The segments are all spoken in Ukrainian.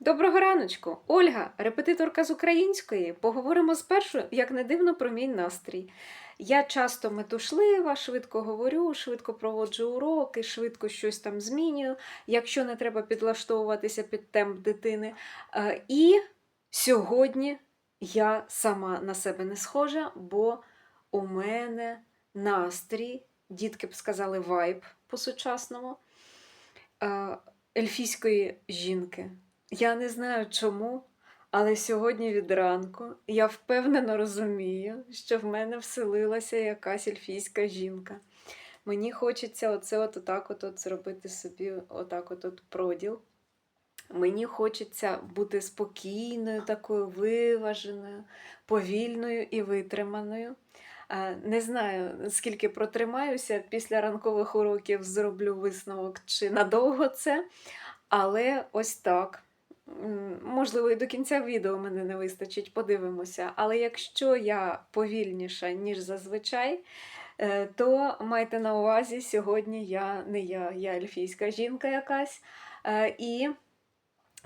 Доброго раночку! Ольга, репетиторка з української. Поговоримо спершу, як не дивно, про мій настрій. Я часто метушлива, швидко говорю, швидко проводжу уроки, швидко щось там змінюю, якщо не треба підлаштовуватися під темп дитини. Е, І сьогодні я сама на себе не схожа, бо у мене настрій, дітки б сказали вайб по-сучасному, е, ельфійської жінки. Я не знаю чому, але сьогодні від ранку я впевнено розумію, що в мене вселилася якась ельфійська жінка. Мені хочеться оце от отак от, зробити собі отак от, проділ. Мені хочеться бути спокійною, такою виваженою, повільною і витриманою. Не знаю, скільки протримаюся, після ранкових уроків зроблю висновок, чи надовго це, але ось так. Можливо, і до кінця відео мене не вистачить, подивимося. Але якщо я повільніша, ніж зазвичай, е, то майте на увазі, сьогодні я не я, я ельфійська жінка якась. Е, І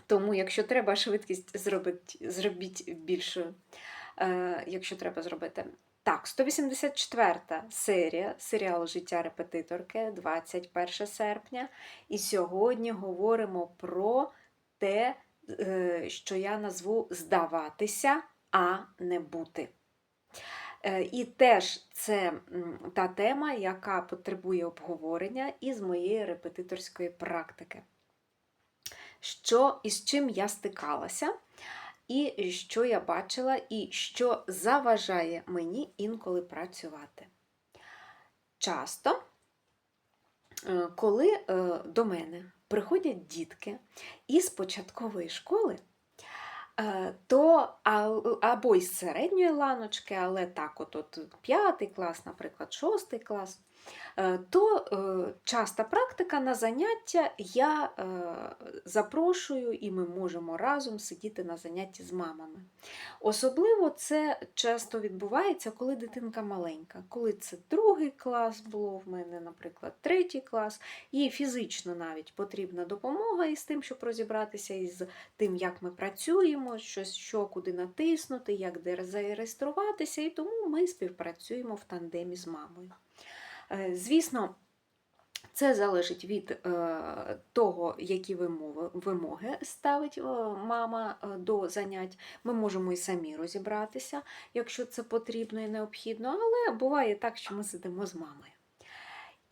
тому, якщо треба, швидкість зробіть, зробіть більшою, е, якщо треба зробити. Так, 184 серія серіалу Життя репетиторки, 21 серпня. І сьогодні говоримо про те, що я назву здаватися, а не бути. Е, І теж це та тема, яка потребує обговорення із моєї репетиторської практики. Що з чим я стикалася, і що я бачила, і що заважає мені інколи працювати. Часто, е, коли е, до мене приходять дітки із початкової школи, е, то або із середньої ланочки, але так, от, от п'ятий клас, наприклад, шостий клас, то е, часта практика на заняття я е, запрошую і ми можемо разом сидіти на занятті з мамами. Особливо це часто відбувається, коли дитинка маленька, коли це другий клас було в мене, наприклад, третій клас, і фізично навіть потрібна допомога із тим, щоб розібратися із тим, як ми працюємо, щось, що куди натиснути, як де зареєструватися, і тому ми співпрацюємо в тандемі з мамою. Е, Звісно, це залежить від е, того, які вимоги ставить е, мама до занять. Ми можемо і самі розібратися, якщо це потрібно і необхідно, але буває так, що ми сидимо з мамою.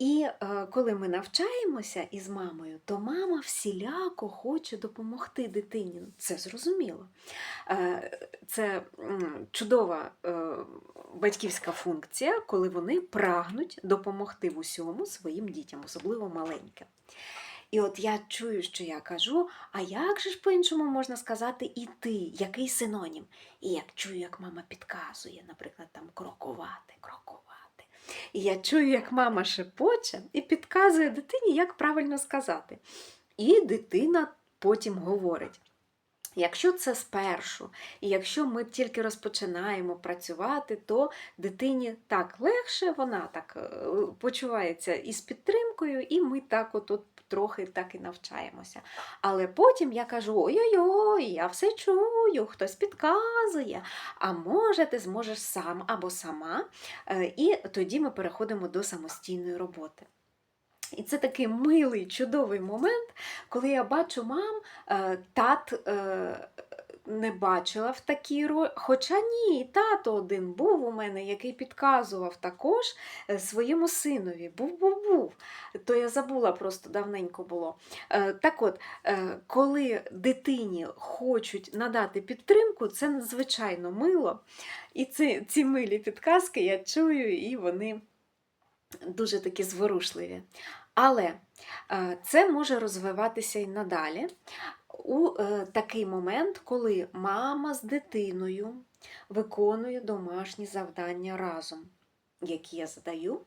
І е, коли ми навчаємося із мамою, то мама всіляко хоче допомогти дитині. Це зрозуміло. Е, це чудова е, батьківська функція, коли вони прагнуть допомогти в усьому своїм дітям, особливо маленьким. І от я чую, що я кажу, а як же ж по-іншому можна сказати і ти, який синонім? І як чую, як мама підказує, наприклад, там крокувати, крокувати. І я чую, як мама шепоче і підказує дитині, як правильно сказати. І дитина потім говорить. Якщо це спершу, і якщо ми тільки розпочинаємо працювати, то дитині так легше, вона так е, почувається із підтримкою, і ми так от, от трохи так і навчаємося. Але потім я кажу: ой-ой-ой, я все чую, хтось підказує. А може, ти зможеш сам або сама. Е, І тоді ми переходимо до самостійної роботи. І це такий милий, чудовий момент, коли я бачу мам, е, тат е, не бачила в такій ролі. Хоча ні, тато один був у мене, який підказував також е, своєму синові. Був, був, був. То я забула просто давненько було. Так от, коли дитині хочуть надати підтримку, це надзвичайно мило. І ці, ці милі підказки я чую, і вони дуже такі зворушливі. Але е, це може розвиватися і надалі у е, такий момент, коли мама з дитиною виконує домашні завдання разом, які я задаю,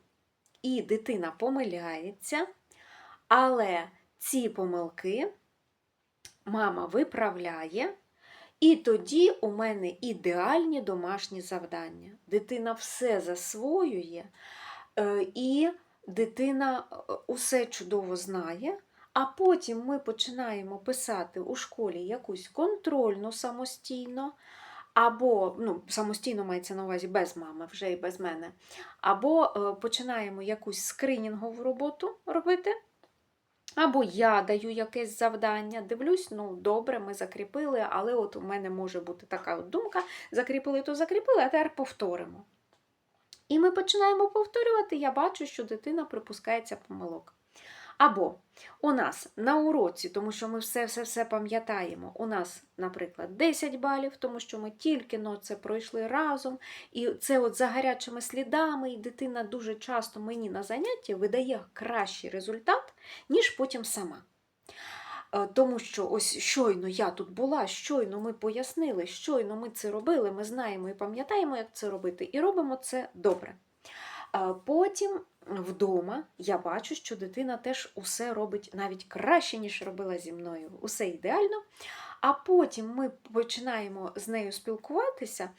і дитина помиляється, але ці помилки мама виправляє. І тоді у мене ідеальні домашні завдання. Дитина все засвоює, е, і дитина е, усе чудово знає, А потім ми починаємо писати у школі якусь контрольну самостійно, або ну, самостійно мається на увазі без мами, вже і без мене. Або е, починаємо якусь скринінгову роботу робити. Або я даю якесь завдання, дивлюсь, ну добре, ми закріпили, але от у мене може бути така от думка: закріпили, то закріпили, а тепер повторимо. І ми починаємо повторювати, я бачу, що дитина припускається помилок. Або у нас на уроці, тому що ми все-все-все пам'ятаємо, у нас, наприклад, 10 балів, тому що ми тільки но це пройшли разом, і це от за гарячими слідами, і дитина дуже часто мені на занятті видає кращий результат, ніж потім сама. Е, Тому що ось щойно я тут була, щойно ми пояснили, щойно ми це робили, ми знаємо і пам'ятаємо, як це робити, і робимо це добре. Е, Потім вдома я бачу, що дитина теж усе робить навіть краще, ніж робила зі мною. Усе ідеально. А потім ми починаємо з нею спілкуватися,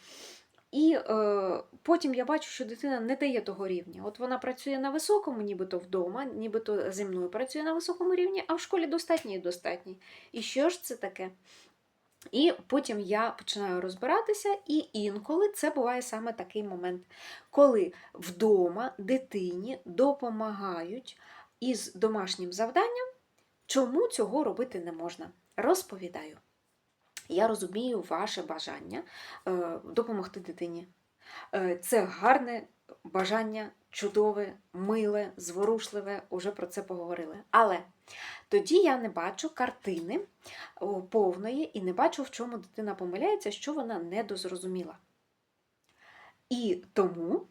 і е, потім я бачу, що дитина не дає того рівня. От вона працює на високому, нібито вдома, нібито зі мною працює на високому рівні, а в школі достатній і достатній. І що ж це таке? І потім я починаю розбиратися, і інколи це буває саме такий момент, коли вдома дитині допомагають із домашнім завданням, чому цього робити не можна. Розповідаю. Я розумію ваше бажання е, допомогти дитині. Е, Це гарне бажання, чудове, миле, зворушливе, уже про це поговорили. Але тоді я не бачу картини повної і не бачу, в чому дитина помиляється, що вона недозрозуміла. І тому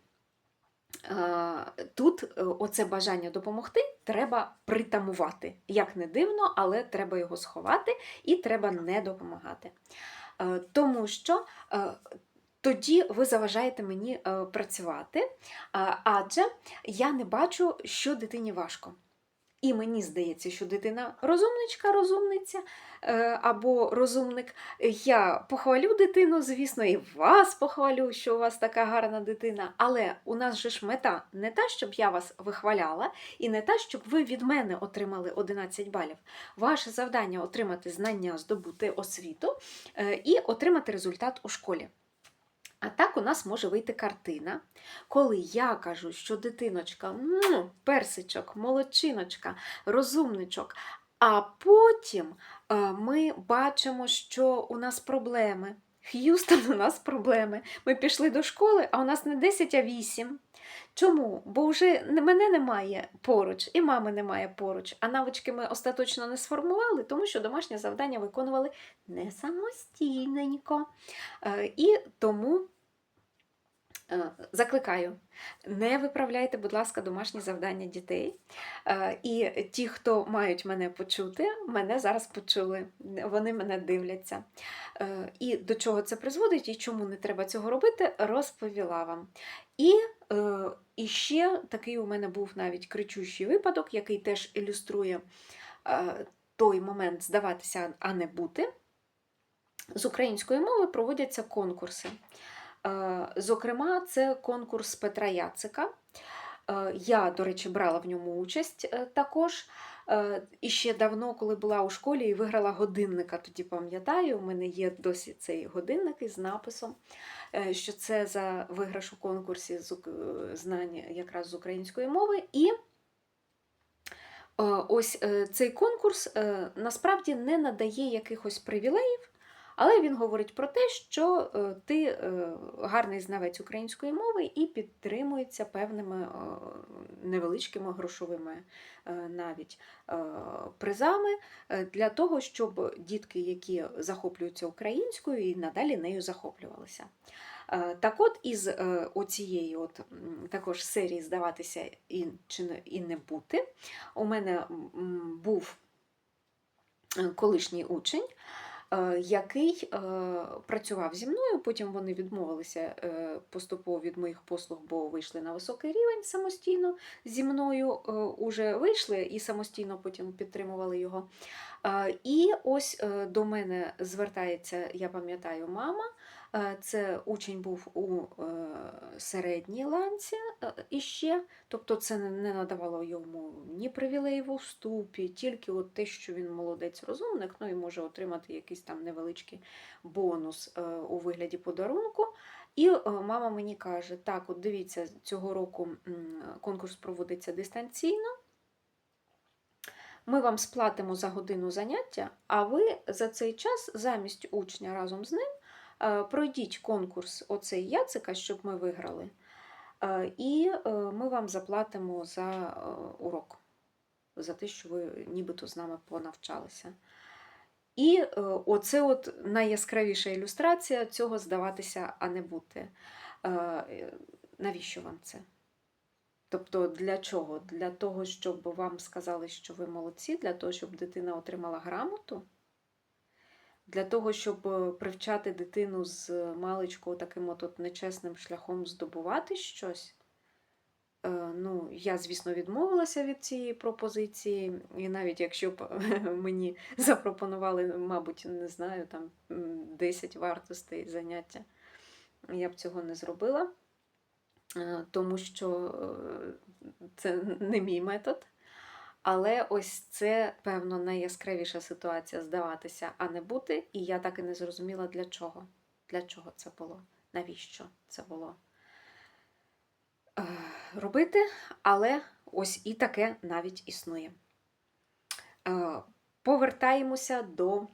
тут е, оце бажання допомогти треба притамувати. Як не дивно, але треба його сховати і треба не допомагати. Е, Тому що е, тоді ви заважаєте мені е, працювати, е, адже я не бачу, що дитині важко. І мені здається, що дитина розумничка, розумниця е, або розумник. Я похвалю дитину, звісно, і вас похвалю, що у вас така гарна дитина. Але у нас же ж мета не та, щоб я вас вихваляла, і не та, щоб ви від мене отримали 11 балів. Ваше завдання отримати знання, здобути освіту е, і отримати результат у школі. А так у нас може вийти картина, коли я кажу, що дитиночка, персичок, молодчиночка, розумничок. А потім е, ми бачимо, що у нас проблеми. Х'юстон, у нас проблеми. Ми пішли до школи, а у нас не 10, а 8. Чому? Бо вже мене немає поруч, і мами немає поруч, а навички ми остаточно не сформували, тому що домашнє завдання виконували не самостійненько. Е, І тому закликаю, не виправляйте, будь ласка, домашні завдання дітей. Е, І ті, хто мають мене почути, мене зараз почули. Вони мене дивляться. Е, І до чого це призводить, і чому не треба цього робити, розповіла вам. І, е, і ще такий у мене був навіть кричущий випадок, який теж ілюструє е, той момент здаватися, а не бути. З української мови проводяться конкурси. Е, Зокрема, це конкурс Петра Яцика. Е, Я, до речі, брала в ньому участь е, також. І ще давно, коли була у школі і виграла годинника, тоді пам'ятаю, у мене є досі цей годинник із написом, що це за виграш у конкурсі знань якраз з української мови. І ось цей конкурс насправді не надає якихось привілеїв. Але він говорить про те, що е, ти е, гарний знавець української мови і підтримується певними е, невеличкими грошовими навіть призами для того, щоб дітки, які захоплюються українською, і надалі нею захоплювалися. Так от, із оцієї от, також серії здаватися і, і не бути, у мене був колишній учень, який е, працював зі мною. Потім вони відмовилися е, поступово від моїх послуг, бо вийшли на високий рівень самостійно зі мною е, уже вийшли і самостійно потім підтримували його. Е, І ось е, до мене звертається, я пам'ятаю, мама Е, Це учень був у е, середній ланці е, іще, тобто це не- надавало йому ні привілеїв у вступі, тільки от те, що він молодець розумник, ну і може отримати якийсь там невеличкий бонус е, у вигляді подарунку. І е, мама мені каже: так, от дивіться, цього року конкурс проводиться дистанційно. Ми вам сплатимо за годину заняття, а ви за цей час замість учня разом з ним е, пройдіть конкурс оцей Яцика, щоб ми виграли, е, і е, ми вам заплатимо за е, урок, за те, що ви нібито з нами понавчалися. І е, оце от найяскравіша ілюстрація цього здаватися, а не бути. Е, е, Навіщо вам це? Тобто для чого? Для того, щоб вам сказали, що ви молодці, для того, щоб дитина отримала грамоту, для того, щоб е, привчати дитину з маличку таким от, нечесним шляхом здобувати щось. Е, Ну, я, звісно, відмовилася від цієї пропозиції, і навіть якщо б мені запропонували, мабуть, не знаю, там 10 вартостей заняття, я б цього не зробила, е, тому що е, це не мій метод. Але ось це, певно, найяскравіша ситуація здаватися, а не бути. І я так і не зрозуміла, для чого. Для чого це було? Навіщо це було? Е, Робити, але ось і таке навіть існує. Е, Повертаємося до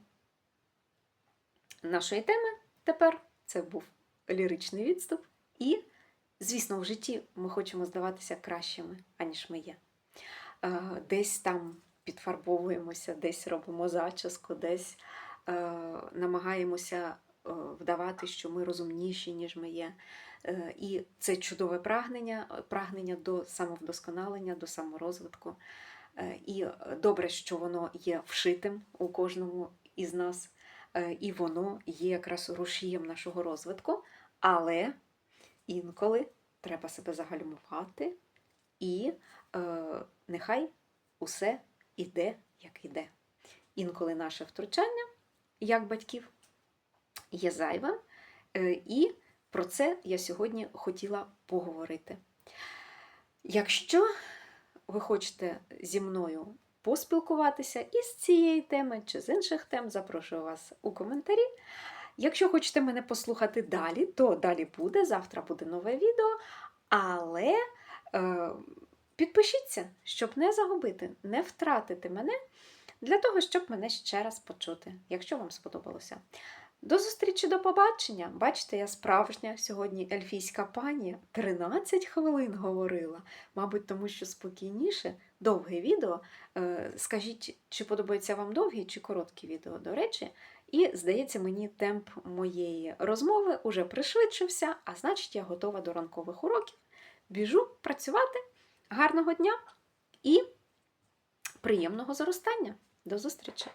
нашої теми тепер. Це був ліричний відступ. І, звісно, в житті ми хочемо здаватися кращими, аніж ми є. Е, Десь там підфарбовуємося, десь робимо зачіску, десь е, намагаємося е, вдавати, що ми розумніші, ніж ми є. І це чудове прагнення, прагнення до самовдосконалення, до саморозвитку. І добре, що воно є вшитим у кожному із нас, і воно є якраз рушієм нашого розвитку. Але інколи треба себе загальмувати, і е, нехай усе іде, як іде. Інколи наше втручання, як батьків, є зайвим. Е, І про це я сьогодні хотіла поговорити. Якщо ви хочете зі мною поспілкуватися із цієї теми чи з інших тем, запрошую вас у коментарі. Якщо хочете мене послухати далі, то далі буде. Завтра буде нове відео. Але підпишіться, щоб не загубити, не втратити мене, для того, щоб мене ще раз почути, якщо вам сподобалося. До зустрічі, до побачення. Бачите, я справжня сьогодні ельфійська пані. 13 хвилин говорила. Мабуть, тому що спокійніше, довге відео. Е, Скажіть, чи подобається вам довгі чи короткі відео, до речі. І, здається, мені темп моєї розмови уже пришвидшився, а значить, я готова до ранкових уроків. Біжу працювати. Гарного дня і приємного зростання. До зустрічі!